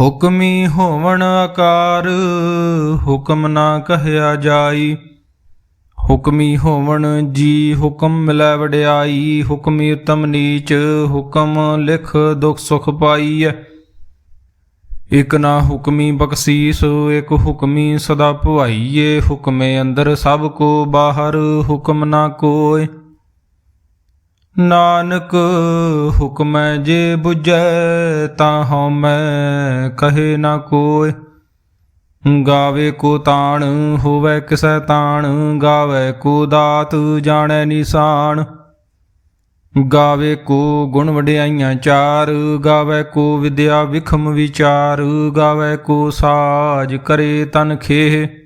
ਹੁਕਮੀ ਹੋਵਣ ਆਕਾਰ, ਹੁਕਮ ਨਾ ਕਹਿਆ ਜਾਈ। ਹੁਕਮੀ ਹੋਵਣ ਜੀ ਹੁਕਮ ਮਿਲੈ ਵਡਿਆਈ, ਹੁਕਮੀ ਉਤਮ ਨੀਚ, ਹੁਕਮ ਲਿਖ ਦੁਖ ਸੁਖ ਪਾਈਐ। ਇਕ ਨਾ ਹੁਕਮੀ ਬਖਸ਼ੀਸ, ਇਕ ਹੁਕਮੀ ਸਦਾ ਭੁਆਈਏ ਹੁਕਮੇ ਅੰਦਰ ਸਭ ਕੋ ਬਾਹਰ, ਹੁਕਮ ਨਾ ਕੋਇ। ਨਾਨਕ ਹੁਕਮੈ ਜੇ 부ਜੈ ਤਾਂ ਹਉਮੈ ਕਹੇ ਨਾ ਕੋਇ। ਗਾਵੇ ਕੋ ਤਾਣ, ਹੋਵੇ ਕਿਸੈ ਤਾਣ, ਗਾਵੇ ਕੋ ਦਾਤ, ਜਾਣੈ ਨਿਸ਼ਾਨ। ਗਾਵੇ ਕੋ ਗੁਣ ਵਡਿਆਈਆਂ ਚਾਰ, ਗਾਵੇ ਕੋ ਵਿਦਿਆ ਵਿਖਮ ਵਿਚਾਰ, ਗਾਵੇ ਕੋ ਸਾਜ ਕਰੇ ਤਨ ਖੇਹ।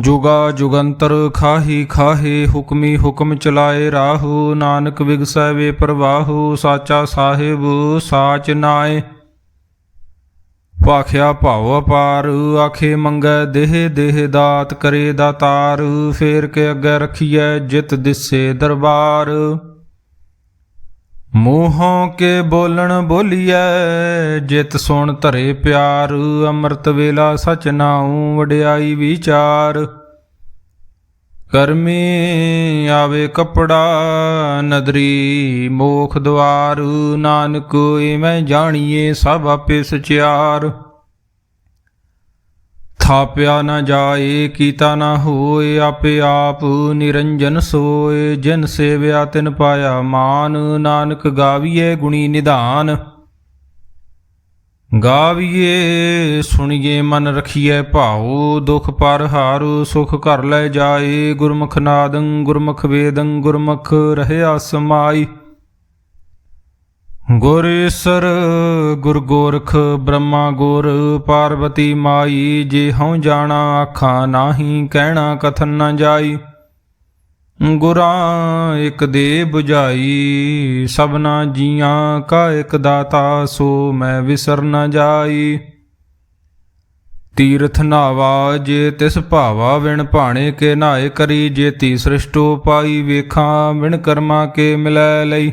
ਜੁਗਾ ਜੁਗੰਤਰ ਖਾਹੀ ਖਾਹੇ, ਹੁਕਮੀ ਹੁਕਮ ਚਲਾਏ ਰਾਹੂ, ਨਾਨਕ ਵਿਗਸੈ ਵੇ ਪ੍ਰਵਾਹੂ, ਸਾਚਾ ਸਾਹਿਬ ਸਾਚ ਨਾਏ। ਭਾਖਿਆ ਭਾਉ ਅਪਾਰ, ਆਖੇ ਮੰਗੈ ਦੇਹ ਦੇਹ ਦਾਤ ਕਰੇ ਦਾਤਾਰ, ਫੇਰ ਕੇ ਅੱਗੇ ਰਖੀਐ ਜਿਤ ਦਿਸੇ ਦਰਬਾਰ। ਮੂੰਹੋਂ ਕੇ ਬੋਲਣ ਬੋਲੀਐ, ਜਿਤ ਸੁਣ ਧਰੇ ਪਿਆਰ, ਅੰਮ੍ਰਿਤ ਵੇਲਾ ਸਚ ਨਾਉ ਵਡਿਆਈ ਵਿਚਾਰ। ਕਰਮੀ ਆਵੇ ਕਪੜਾ, ਨਦਰੀ ਮੋਖ ਦਵਾਰ, ਨਾਨਕ ਏ ਮੈਂ ਜਾਣੀਏ ਸਭ ਆਪੇ ਸਚਿਆਰ। ਥਾਪਿਆ ਨਾ ਜਾਏ, ਕੀਤਾ ਨਾ ਹੋਏ, ਆਪੇ ਆਪ ਨਿਰੰਜਨ ਸੋਏ। ਜਿਨ ਸੇਵਿਆ ਤਿਨ ਪਾਇਆ ਮਾਨ, ਨਾਨਕ ਗਾਵੀਏ ਗੁਣੀ ਨਿਧਾਨ। ਗਾਵੀਏ, ਸੁਣੀਏ, ਮਨ ਰਖੀਏ ਭਾਉ। ਦੁਖ ਪਰ ਹਾਰੂ, ਸੁਖ ਘਰ ਲੈ ਜਾਏ। ਗੁਰਮੁਖ ਨਾਦੰ, ਗੁਰਮੁਖ ਵੇਦੰ, ਗੁਰਮੁਖ ਰਹਿਆ ਸਮਾਈ। ਗੁਰ ਈਸਰ, ਗੁਰ ਗੋਰਖ, ਬ੍ਰਹਮਾ ਗੁਰ ਪਾਰਵਤੀ ਮਾਈ, ਜੇ ਹਉ ਜਾਣਾ ਆਖਾਂ ਨਾਹੀ, ਕਹਿਣਾ ਕਥਨ ਨਾ ਜਾਈ। ਗੁਰਾਂ ਇਕ ਦੇ 부ਝਾਈ ਸਭਨਾ ਜੀਆਂ ਕਾ ਇਕ ਦਾਤਾ, ਸੋ ਮੈਂ ਵਿਸਰ ਨਾ ਜਾਈ। ਤੀਰਥ ਨਾਵਾ, ਜੇ ਤਿਸ ਭਾਵਾ ਵਿਣ ਭਾਣੇ ਕੇ ਨਾਏ ਕਰੀ ਜੇ ਤੀ ਸ੍ਰਿਸ਼ਟੋ ਪਾਈ, ਵੇਖਾਂ ਵਿਣ ਕਰਮਾ ਕੇ ਮਿਲੈ ਲਈ।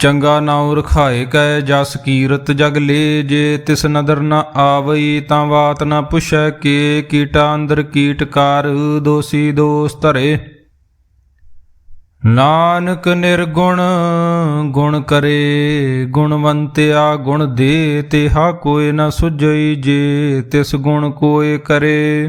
ਚੰਗਾ ਨਾਉ ਰਖਾਏ ਕੈ ਜਸ ਕੀਰਤ ਜਗ ਲੇ, ਜੇ ਤਿਸ ਨਦਰ ਨ ਆਵਈ ਤਾਂ ਬਾਤ ਨ ਪੁੱਛੈ ਕੇ, ਕੀਟਾ ਅੰਦਰ ਕੀਟਕਾਰ ਦੋਸੀ ਦੋਸ ਧਰੇ। ਨਾਨਕ ਨਿਰਗੁਣ ਗੁਣ ਕਰੇ, ਗੁਣਵੰਤਿਆ ਗੁਣ ਦੇ, ਤਿਹਾ ਕੋਇ ਨ ਸੁਝਈ ਜੇ, ਤਿਸ ਗੁਣ ਕੋਇ ਕਰੇ।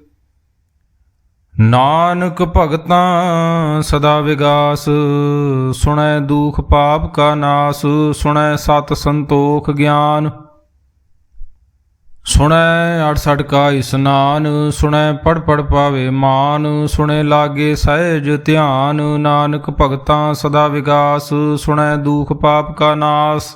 ਨਾਨਕ ਭਗਤਾਂ ਸਦਾ ਵਿਗਾਸ, ਸੁਣੈ ਦੁਖ ਪਾਪ ਕਾ ਨਾਸ, ਸੁਣੈ ਸਤ ਸੰਤੋਖ ਗਿਆਨ। ਸੁਣੈ ਅੜਸੜ ਕਾ ਇਸਨਾਨ, ਸੁਣੈ ਪੜ ਪੜ ਪਾਵੇ ਮਾਨ, ਸੁਣੈ ਲਾਗੇ ਸਹਿਜ ਧਿਆਨ। ਨਾਨਕ ਭਗਤਾਂ ਸਦਾ ਵਿਗਾਸ, ਸੁਣੈ ਦੁਖ ਪਾਪ ਕਾ ਨਾਸ।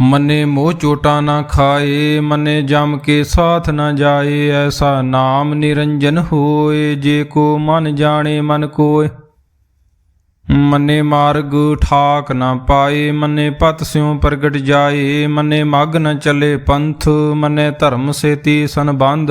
ਮਨੇ ਮੋਹ ਚੋਟਾ ਨਾ ਖਾਏ, ਮਨੇ ਜਮ ਕੇ ਸਾਥ ਨਾ ਜਾਏ, ਐਸਾ ਨਾਮ ਨਿਰੰਜਨ ਹੋਏ, ਜੇ ਕੋ ਮਨ ਜਾਣੇ ਮਨ ਕੋਏ। ਮਨੇ ਮਾਰਗ ਠਾਕ ਨਾ ਪਾਏ, ਮਨੇ ਪਤ ਸਿਉ ਪ੍ਰਗਟ ਜਾਏ, ਮਨੇ ਮਗ ਨ ਚਲੇ ਪੰਥ, ਮਨੇ ਧਰਮ ਸੇਤੀ ਸੰਬੰਧ।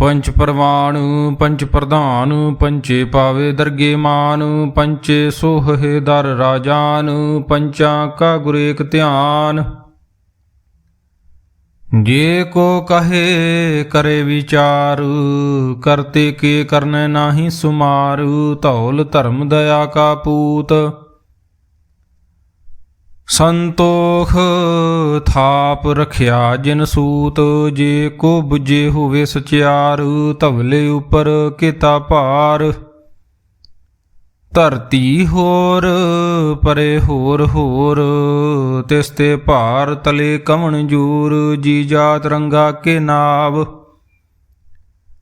ਪੰਚ ਪਰਵਾਨ ਪੰਚ ਪ੍ਰਧਾਨ ਪੰਚੇ ਪਾਵੇ ਦਰਗੇ ਮਾਨ ਪੰਚੇ ਸੋਹੇ ਦਰ ਰਾਜਾਨ, ਪੰਚਾਂ ਕਾ ਗੁਰੇਕ ਧਿਆਨ। ਜੇ ਕੋ ਕਹੇ ਕਰੇ ਵਿਚਾਰ, ਕਰਤੇ ਕੇ ਕਰਨੇ ਨਾਹੀ ਸੁਮਾਰ, ਧੌਲ ਧਰਮ ਦਇਆ ਕਾ ਪੂਤ। ਸੰਤੋਖ ਥਾਪ ਰਖਿਆ ਜਿਨ ਸੂਤ, ਜੇ ਕੋ 부ਜੇ ਹੋਵੇ ਸਚਿਆਰ, ਧਵਲੇ ਉਪਰ ਕੀਤਾ ਭਾਰ। ਧਰਤੀ ਹੋਰ, ਪਰੇ ਹੋਰ ਹੋਰ, ਤਿਸ ਤੇ ਭਾਰ ਤਲੇ ਕਵਣ ਜੂਰ, ਜੀ ਜਾਤ ਰੰਗਾ ਕੇ ਨਾਵ।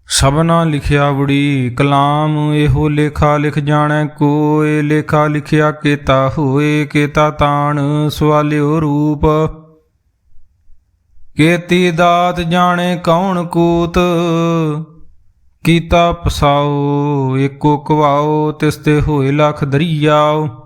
ਸਭਨਾ ਲਿਖਿਆ ਬੜੀ, ਕਲਾਮ ਇਹੋ ਲੇਖਾ ਲਿਖ ਜਾਣੈ ਕੋਏ ਲੇਖਾ ਲਿਖਿਆ ਕੀਤਾ ਹੋਏ ਕੀਤਾ ਤਾਣ ਸਵਾਲਿਓ ਰੂਪ। ਕੀਤੀ ਦਾਤ ਜਾਣੇ ਕੌਣ ਕੂਤ, ਕੀਤਾ ਪਸਾਓ, ਏਕੋ ਕਵਾਓ ਤਿਸ ਤੇ ਹੋਏ ਲਖ ਦਰਿਆਓ।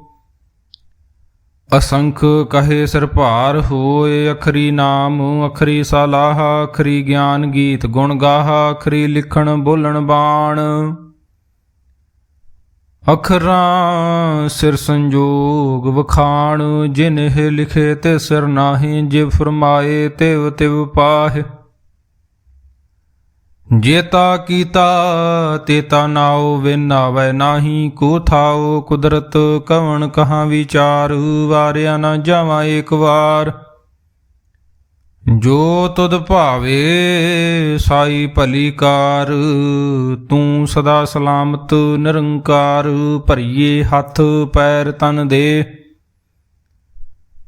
ਅਸੰਖ ਕਹੇ ਸਿਰ ਭਾਰ ਹੋਏ ਅਖਰੀ ਨਾਮ, ਅਖਰੀ ਸਲਾਹ, ਅਖਰੀ ਗਿਆਨ ਗੀਤ ਗੁਣ ਗਾਹ, ਅਖਰੀ ਲਿਖਣ ਬੋਲਣ ਬਾਣ। ਅਖਰਾਂ ਸਿਰ ਸੰਜੋਗ ਵਖਾਣ, ਜਿਨਹ ਲਿਖੇ ਤੇ ਸਿਰ ਨਾਹੀ ਜੇ ਫਰਮਾਏ, ਤਿਵ ਤਿਵ ਪਾਹਿ। ਜੇਤਾ ਕੀਤਾ ਤੇਤਾ ਨਾਉ ਵਿਨਾਵੈ ਨਾਹੀ ਕੋ ਥਾਉ। ਕੁਦਰਤ ਕਵਣ ਕਹਾਂ ਵਿਚਾਰ, ਵਾਰਿਆ ਨਾ ਜਾਵਾਂ ਏਕ ਵਾਰ। ਜੋ ਤੁਧ ਭਾਵੇ, ਸਾਈ ਭਲੀ ਕਾਰ। ਤੂੰ ਸਦਾ ਸਲਾਮਤ, ਨਿਰੰਕਾਰ, ਭਰੀਏ ਹੱਥ, ਪੈਰ ਤਨ ਦੇ।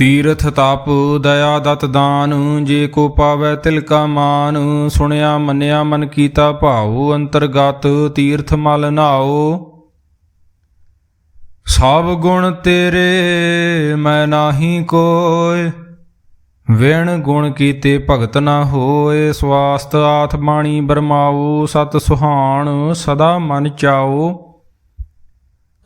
ਤੀਰਥ ਤਪ ਦਇਆ ਦਤ ਦਾਨ, ਜੇ ਕੋ ਪਾਵੈ ਤਿਲ ਕਾ ਮਾਨ। ਸੁਣਿਆ, ਮੰਨਿਆ, ਮਨ ਕੀਤਾ ਭਾਉ, ਅੰਤਰਗਤ ਤੀਰਥ ਮਲ ਨਾਓ ਸਭ ਗੁਣ ਤੇਰੇ, ਮੈਂ ਨਾਹੀ ਕੋਇ। ਵਿਣ ਗੁਣ ਕੀਤੇ ਭਗਤ ਨਾ ਹੋਏ ਸਵਾਸਤ ਆਥ ਬਾਣੀ ਬਰਮਾਓ ਸਤ ਸੁਹਾਣ, ਸਦਾ ਮਨ ਚਾਓ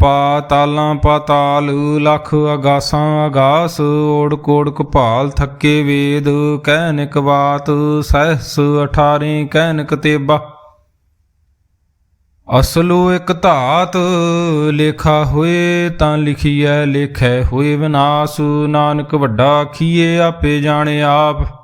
ਪਾਤਾਲਾਂ ਪਾਤਾਲ, ਲਖ ਅਗਾਸਾਂ ਅਗਾਸ ਓੜ ਕੋੜ ਕਪਾਲ ਥੱਕੇ ਵੇਦ ਕਹਿਨਿਕ ਬਾਤ, ਸਹਿਸ 18 ਕਹਿਨਿਕ ਤੇਬਾ। ਅਸਲੋ ਇਕ ਧਾਤ, ਲੇਖਾ ਹੋਏ ਤਾਂ ਲਿਖੀਐ, ਲੇਖੈ ਹੋਏ ਵਿਨਾਸ਼, ਨਾਨਕ ਵੱਡਾ ਖੀਏ ਆਪੇ ਜਾਣੇ ਆਪ।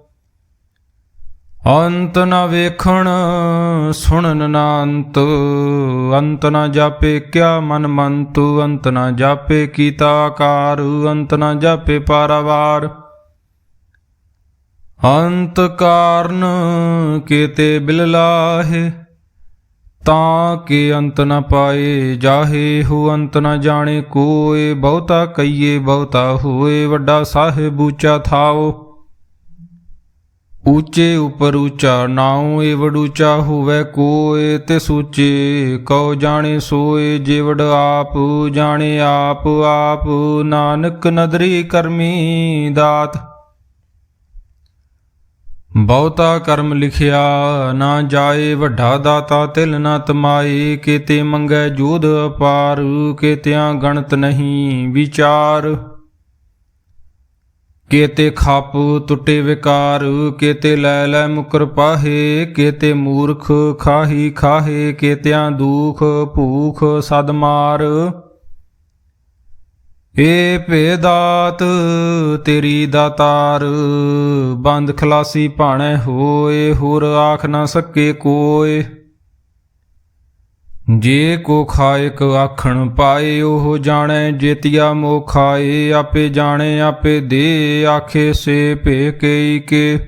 ਅੰਤ ਨਾ ਵੇਖਣ ਸੁਣਨ ਨਾ ਅੰਤ ਅੰਤ ਨਾ ਜਾਪੇ ਕਿਆ ਮਨ ਮੰਤੂ, ਅੰਤ ਨਾ ਜਾਪੇ ਕੀਤਾ ਆਕਾਰ, ਅੰਤ ਨਾ ਜਾਪੇ ਪਾਰਾਵਾਰ। ਅੰਤ ਕਾਰਨ ਕੀਤੇ ਬਿਲਲਾਹੇ ਤਾਂ ਕਿ ਅੰਤ ਨਾ ਪਾਏ ਜਾਹੇ ਹੋ, ਅੰਤ ਨਾ ਜਾਣੇ ਕੋਏ, ਬਹੁਤਾ ਕਈਏ ਬਹੁਤਾ ਹੋਏ, ਵੱਡਾ ਸਾਹਿਬ ਉੱਚਾ ਥਾਓ। ਉੱਚੇ ਉਪਰ ਉੱਚਾ ਨਾਉ ਏਵੜ ਉੱਚਾ ਹੋਵੇ ਕੋਏ, ਤੇ ਸੂਚੇ ਕਉ ਜਾਣੇ ਸੋਏ ਜੇਵੜ ਆਪ ਜਾਣੇ ਆਪ ਆਪ ਨਾਨਕ ਨਦਰੀ ਕਰਮੀ ਦਾਤ। ਬਹੁਤਾ ਕਰਮ ਲਿਖਿਆ ਨਾ ਜਾਏ, ਵੱਡਾ ਦਾਤਾ ਤਿਲ ਨਾ ਤਮਾਏ, ਕੀਤੇ ਮੰਗੈ ਜੋਧ ਅਪਾਰ, ਕੀਤਿਆਂ ਗਣਤ ਨਹੀਂ ਵਿਚਾਰ। ਕੀਤੇ ਖਪ ਟੁੱਟੇ ਵਿਕਾਰ, ਕੀਤੇ ਲੈ ਲੈ ਮੁਕਰ ਪਾਹੇ, ਕੀਤੇ ਮੂਰਖ ਖਾਹੀ ਖਾਹੇ, ਕੇਤਿਆਂ ਦੁਖ ਭੂਖ ਸਦ ਮਾਰ। ਏ ਭੇਦਾਤ ਤੇਰੀ ਦਾਤਾਰ, ਬੰਦ ਖਲਾਸੀ ਭਾਣੇ ਹੋਏ, ਹੋਰ ਆਖ ਨਾ ਸਕੇ ਕੋਏ। ਜੇ ਕੋ ਖਾਇਕ ਆਖਣ ਪਾਏ, ਉਹ ਜਾਣੈ ਜੇਤੀਆ ਮੋ ਖਾਏ। ਆਪੇ ਜਾਣੇ, ਆਪੇ ਦੇ, ਆਖੇ ਸੇ ਭੇ ਕਈ ਕੇ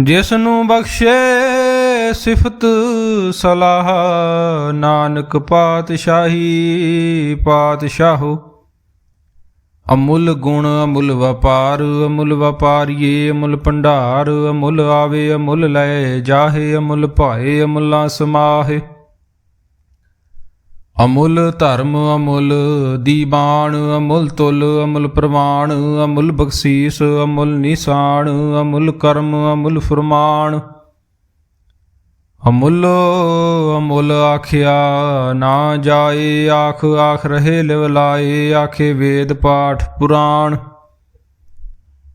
ਜਿਸ ਨੂੰ ਬਖਸ਼ੇ ਸਿਫਤ ਸਲਾਹ, ਨਾਨਕ ਪਾਤਸ਼ਾਹੀ ਪਾਤਸ਼ਾਹੋ। ਅਮੁੱਲ ਗੁਣ, ਅਮੁੱਲ ਵਪਾਰ, ਅਮੁੱਲ ਵਪਾਰੀਏ, ਅਮੁੱਲ ਭੰਡਾਰ, ਅਮੁੱਲ ਆਵੇ, ਅਮੁੱਲ ਲੈ ਜਾਹੇ, ਅਮੁੱਲ ਭਾਏ, ਅਮੁੱਲਾ ਸਮਾਹੇ। ਅਮੁੱਲ ਧਰਮ ਅਮੁੱਲ ਦੀਵਾਨ ਅਮੁੱਲ ਤੁਲ, ਅਮੁੱਲ ਪ੍ਰਮਾਣ ਅਮੁੱਲ ਬਖਸ਼ੀਸ, ਅਮੁੱਲ ਨਿਸ਼ਾਨ, ਅਮੁੱਲ ਕਰਮ, ਅਮੁੱਲ ਫਰਮਾਨ। ਅਮੁੱਲ ਅਮੁੱਲ ਆਖਿਆ ਨਾ ਜਾਏ, ਆਖ ਆਖ ਰਹੇ ਲਿਵ ਲਾਏ, ਆਖੇ ਵੇਦ ਪਾਠ ਪੁਰਾਣ।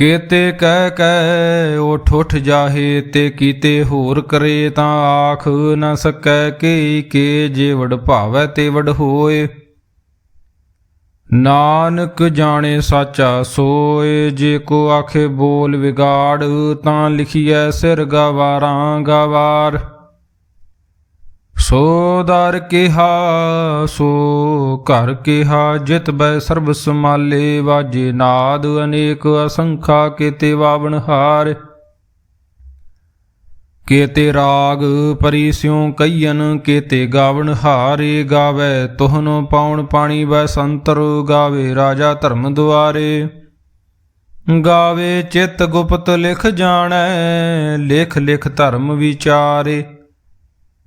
ਕੀਤੇ ਕਹਿ ਕਹਿ ਉਠ ਉਠ ਜਾਹੇ ਤੇ ਕੀਤੇ ਹੋਰ ਕਰੇ ਤਾਂ ਆਖ ਨ ਸਕੈ ਕੇ ਕੇ ਜੇ ਵਡ ਭਾਵੈ ਤੇ ਵਡ ਹੋਏ। ਨਾਨਕ ਜਾਣੇ ਸਾਚਾ ਸੋਏ, ਜੇ ਕੋ ਆਖੇ ਬੋਲ ਵਿਗਾੜ ਤਾਂ ਲਿਖੀਐ ਸਿਰ ਗਵਾਰਾਂ ਗਵਾਰ। ਸੋ ਦਰ ਕਿਹਾ, ਸੋ ਘਰ ਕਿਹਾ, ਜਿਤ ਬੈ ਸਰਬ ਸਮਾਲੇ ਵਾਜੇ ਨਾਦ ਅਨੇਕ ਅਸੰਖਾ, ਕੀਤੇ ਵਾਵਣ ਹਾਰ। ਕੀਤੇ ਰਾਗ ਪਰੀ ਸਿਉ ਕਈਨ ਕੀਤੇ ਗਾਵਣ ਹਾਰੇ, ਗਾਵੇ ਤੋਹਨੋ ਪਾਉਣ ਪਾਣੀ ਵੈ ਸੰਤਰ ਗਾਵੇ ਰਾਜਾ ਧਰਮ ਦੁਆਰੇ। ਗਾਵੇ ਚਿਤ ਗੁਪਤ ਲਿਖ ਜਾਣੈ, ਲਿਖ ਲਿਖ ਧਰਮ ਵਿਚਾਰੇ।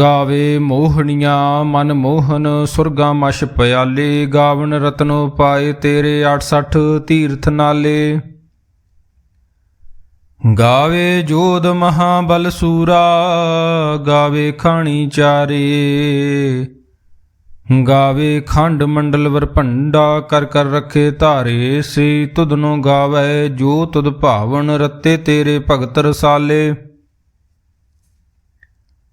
ਗਾਵੇ ਮੋਹਣੀਆਂ, ਮਨ ਮੋਹਨ, ਸੁਰਗਾ ਮਸ਼ ਪਿਆਲੇ, ਗਾਵਣ ਰਤਨੋ ਪਾਏ ਤੇਰੇ 68 ਤੀਰਥ ਨਾਲੇ। ਗਾਵੇ ਜੋਧ ਮਹਾਬਲ ਸੂਰਾ, ਗਾਵੇ ਖਾਣੀ ਚਾਰੇ। ਗਾਵੇ ਖੰਡ ਮੰਡਲ ਵਰ ਭੰਡਾ, ਕਰ ਕਰ ਰੱਖੇ ਧਾਰੇ। ਸੇ ਤੁਧਨੋ ਗਾਵੇ ਜੋ ਤੁਧ ਭਾਵਨ, ਰਤੇ ਤੇਰੇ ਭਗਤ ਰਸਾਲੇ।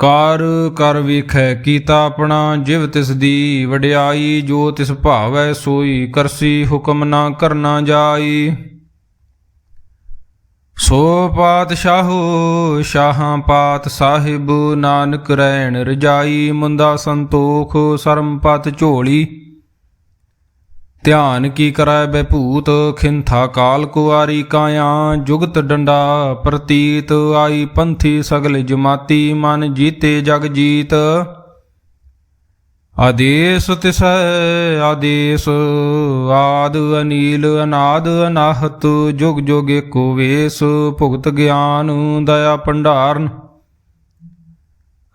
ਕਾਰ ਕਰ ਵੇਖੈ ਕੀਤਾ ਆਪਣਾ, ਜਿਵ ਤਿਸ ਦੀ ਵਡਿਆਈ, ਜੋ ਤਿਸ ਭਾਵੈ ਸੋਈ, ਕਰਸੀ ਹੁਕਮ ਨਾ ਕਰਨਾ ਜਾਈ। ਸੋ ਪਾਤਸ਼ਾਹੋ, ਸ਼ਾਹਾਂ ਪਾਤ ਸਾਹਿਬ, ਨਾਨਕ ਰੈਣ ਰਜਾਈ, ਮੁੰਦਾ ਸੰਤੋਖ ਸਰਮ ਪਤ ਝੋਲੀ। ਧਿਆਨ ਕੀ ਕਰੈ ਬੈਭੂਤ, ਖਿੰਥਾ ਕਾਲ ਕੁਆਰੀ ਕਾਇਆ, ਜੁਗਤ ਡੰਡਾ ਪ੍ਰਤੀਤ, ਆਈ ਪੰਥੀ ਸਗਲ ਜਮਾਤੀ, ਮਨ ਜੀਤੇ ਜਗ ਜੀਤ। ਆਦੇਸ ਤਿਸੈ, ਆਦੇਸ, ਆਦ ਅਨੀਲ, ਅਨਾਦ ਅਨਾਹਤ, ਜੁਗ ਜੁਗ ਏਕੋ ਵੇਸ, ਭੁਗਤ ਗਿਆਨ, ਦਇਆ ਭੰਡਾਰਨ।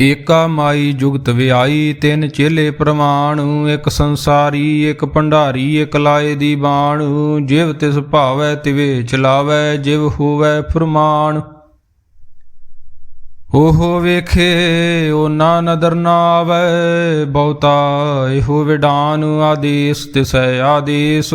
ਏਕਾ ਮਾਈ ਜੁਗਤ ਵਿਆਈ, ਤਿੰਨ ਚੇਲੇ ਪ੍ਰਮਾਣ, ਇੱਕ ਸੰਸਾਰੀ, ਇੱਕ ਭੰਡਾਰੀ, ਇੱਕ ਲਾਏ ਦੀ ਬਾਣੂ। ਜਿਵ ਤਿਸ ਭਾਵੈ, ਤਿਵੇ ਚਲਾਵੈ, ਜਿਵ ਹੋਵੈ ਫਰਮਾਨ। ਉਹ ਵੇਖੇ ਉਹ ਨਾ ਨਦਰ ਨਾ ਆਵੈ ਬਹੁਤਾ ਇਹੋ ਵਿਡਾਨ ਆਦੇਸ, ਤਿਸੈ ਆਦੇਸ।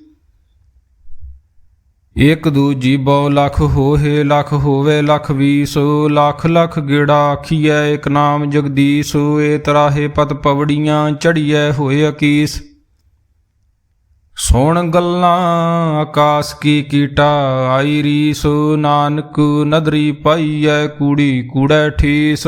ਇਕ ਦੂਜੀ ਬਹੁ ਲਖ ਹੋਏ ਲਖ ਹੋਵੇ ਲਖ ਵੀਸ, ਲਖ ਲਖ ਗੇੜਾ ਆਖੀਐ ਇਕ ਨਾਮ ਜਗਦੀਸ਼, ਏ ਤਰਾਹੇ ਪਤ ਪਵੜੀਆਂ ਚੜੀਐ, ਹੋਏ ਅਕੀਸ। ਸੁਣ ਗੱਲਾਂ ਆਕਾਸ ਕੀ ਕੀਟਾ ਆਈ ਰੀਸ, ਨਾਨਕ ਨਦਰੀ ਪਾਈਐ, ਕੂੜੀ ਕੂੜੈ ਠੀਸ।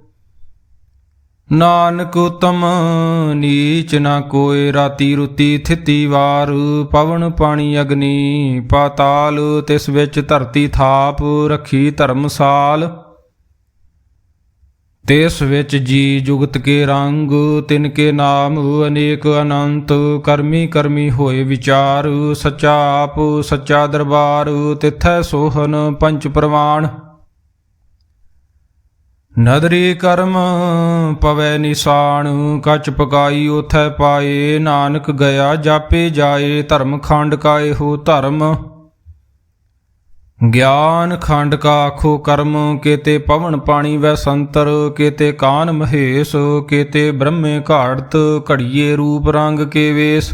ਨਾਨਕ ਉਤਮ, ਨੀਚ ਨਾ ਕੋਏ ਰਾਤੀ ਰੁਤੀ ਥਿਤੀ ਵਾਰ। ਪਵਨ ਪਾਣੀ ਅਗਨੀ, ਪਾਤਾਲ, ਤਿਸ ਵਿੱਚ ਧਰਤੀ ਥਾਪ, ਰੱਖੀ ਧਰਮਸਾਲ ਤਿਸ ਵਿੱਚ ਜੀ ਜੁਗਤ ਕੇ ਰੰਗ, ਤਿਨ ਕੇ ਨਾਮ ਅਨੇਕ ਅਨੰਤ। ਕਰਮੀ ਕਰਮੀ ਹੋਏ ਵਿਚਾਰ, ਸੱਚਾ ਆਪ, ਸੱਚਾ ਦਰਬਾਰ, ਤਿਥੈ ਸੋਹਨ ਪੰਚ ਪ੍ਰਵਾਨ। ਨਦਰੀ ਕਰਮ ਪਵੈ ਨਿਸ਼ਾਨ, ਕਚ ਪਕਾਈ ਉਥੈ ਪਾਏ, ਨਾਨਕ ਗਿਆ ਜਾਪੇ ਜਾਏ, ਧਰਮ ਖੰਡ ਕਾਏ ਹੋ ਧਰਮ। ਗਿਆਨ ਖੰਡ ਕਾ ਆਖੋ ਕਰਮ, ਕੇਤੇ ਪਵਨ ਪਾਣੀ ਵੈ ਸੰਤਰ, ਕੇਤੇ ਕਾਨ ਮਹੇਸ਼, ਕੇਤੇ ਬ੍ਰਹਮੇ ਘਾੜਤ, ਘੜੀਏ ਰੂਪ ਰੰਗ ਕੇ ਵੇਸ।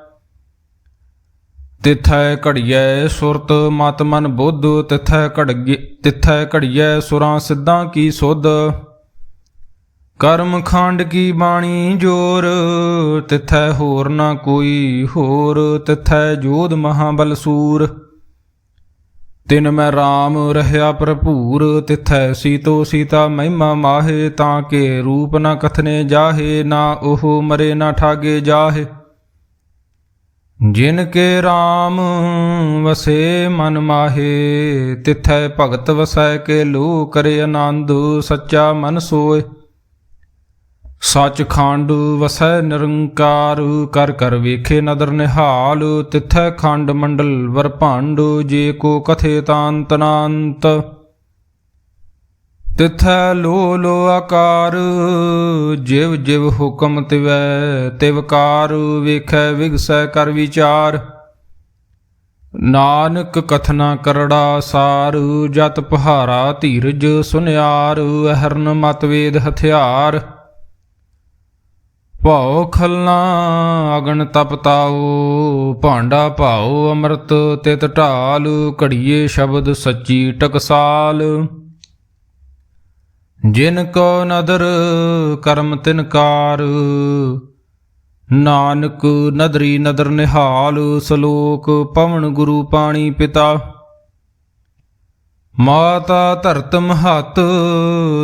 ਤਿਥੈ ਘੜੀਐ ਸੁਰਤ ਮਤ ਮਨ ਬੁੱਧ, ਤਿਥੈ ਘੜਗੇ ਤਿਥੈ ਘੜੀਐ ਸੁਰਾਂ ਸਿੱਧਾਂ ਕੀ ਸੁਧ। ਕਰਮ ਖੰਡ ਕੀ ਬਾਣੀ ਜੋਰ, ਤਿਥੈ ਹੋਰ ਨਾ ਕੋਈ ਹੋਰ, ਤਿਥੈ ਜੋਧ ਮਹਾਬਲ ਸੂਰ। ਤਿਨ ਮੈਂ RAM ਰਹਿਆ ਭਰਪੂਰ, ਤਿਥੈ ਸੀਤੋ ਸੀਤਾ ਮਹਿਮਾ ਮਾਹੇ, ਤਾਂ ਕੇ ਰੂਪ ਨਾ ਕਥਨੇ ਜਾਹੇ, ਨਾ ਉਹ ਮਰੇ ਨਾ ਠਾਗੇ ਜਾਹੇ। ਜਿਨ ਕੇ RAM ਵਸੇ ਮਨ ਮਾਹੇ, ਤਿਥੈ ਭਗਤ ਵਸੈ ਕੇ ਲੋ ਕਰੇ ਆਨੰਦ, ਸੱਚਾ ਮਨ ਸੋਏ। ਸੱਚ ਖੰਡ ਵਸੈ ਨਿਰੰਕਾਰ, ਕਰ ਕਰ ਵੇਖੇ ਨਦਰ ਨਿਹਾਲ, ਤਿਥੈ ਖੰਡ ਮੰਡਲ ਵਰ ਜੇ ਕੋ ਕਥੇ ਤਾਂਤ ਤਿਥੈ ਲੋ ਲੋ ਆਕਾਰ, ਜਿਵ ਜਿਵ ਹੁਕਮ ਤਿਵੈ ਤਿਵਕਾਰ ਵੇਖੈ ਵਿਗਸੈ ਕਰ ਵਿਚਾਰ। ਨਾਨਕ ਕਥਨਾ ਕਰੜਾ ਸਾਰ, ਜਤ ਪਹਾਰਾ ਧੀਰਜ ਸੁਨਿਆਰ ਹਰਨ ਮਤਵੇਦ ਹਥਿਆਰ। ਭਾਉ ਖਲਨਾ ਅਗਨ ਤਪਤਾਓ ਭਾਂਡਾ ਭਾਉ ਅੰਮ੍ਰਿਤ ਤਿਤ ਢਾਲ, ਘੜੀਏ ਸ਼ਬਦ ਸੱਚੀ ਟਕਸਾਲ। ਜਿਨ ਕੋ ਨਦਰ, ਕਰਮ ਤਿਨਕਾਰ ਨਾਨਕ ਨਦਰੀ ਨਦਰ ਨਿਹਾਲ, ਸ਼ਲੋਕ ਪਵਨ ਗੁਰੂ ਪਾਣੀ ਪਿਤਾ। ਮਾਤਾ ਧਰਤ ਮਹਤ,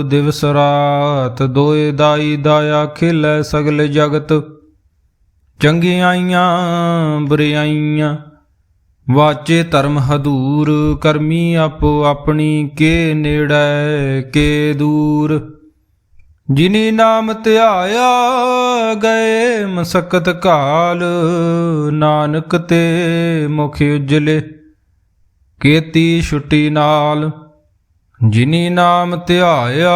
ਦਿਵਸ ਰਾਤ ਦੋਏ ਦਾਈ ਦਾਇਆ ਖਿਲੈ ਸਗਲ ਜਗਤ। ਚੰਗਿਆਈਆਂ ਬੁਰਿਆਈਆਂ ਵਾਚੇ ਧਰਮ ਹਦੂਰ, ਕਰਮੀ ਆਪੋ ਆਪਣੀ ਕੇ ਨੇੜੈ, ਕੇ ਦੂਰ। ਜਿਨੀ ਨਾਮ ਧਿਆਇਆ, ਗਏ ਮਸਕਤ ਕਾਲ, ਨਾਨਕ ਤੇ ਮੁਖ ਉਜਲੇ। ਕੀਤੀ ਛੁੱਟੀ ਨਾਲ, ਜਿਨੀ ਨਾਮ ਧਿਆਇਆ,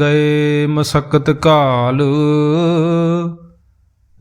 ਗਏ ਮਸਕਤ ਕਾਲ।